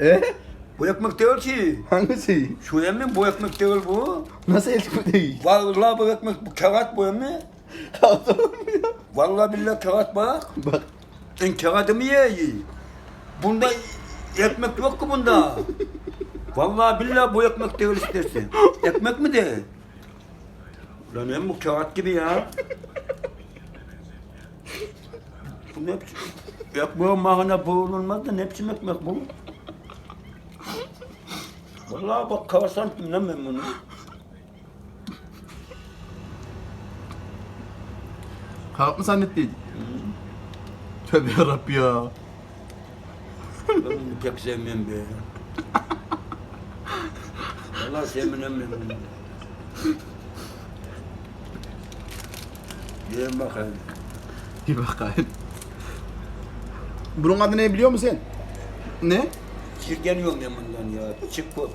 E? Bu ekmek değil ki. Hangisi? Şu emin bu ekmek değil bu. Nasıl ekmek değil? Vallahi bu ekmek bu kağıt bu emin. Tamam ya. Vallahi billahi kağıt bak. Bak. Sen kağıdımı ye ye. Bunda ekmek yok ki bunda. Vallahi billahi bu ekmek değil istersen. Ekmek mi de? Lan hem bu kağıt gibi ya. Bu ne biçim? Ekmeğin mahına boğulmaz da ne biçim ekmek bu? Vallahi bak kavasan lan ben bunu. Kalk mı zannettin? Tövbe yarabbi ya. Ben bunu pek sevmem be. Vallahi sevmem bunu. Yiyin bakayım. Bir bakayım. Bunun adı ne biliyor musun sen? Ne? Çirkeniyorum ben bundan ya. Çık bu.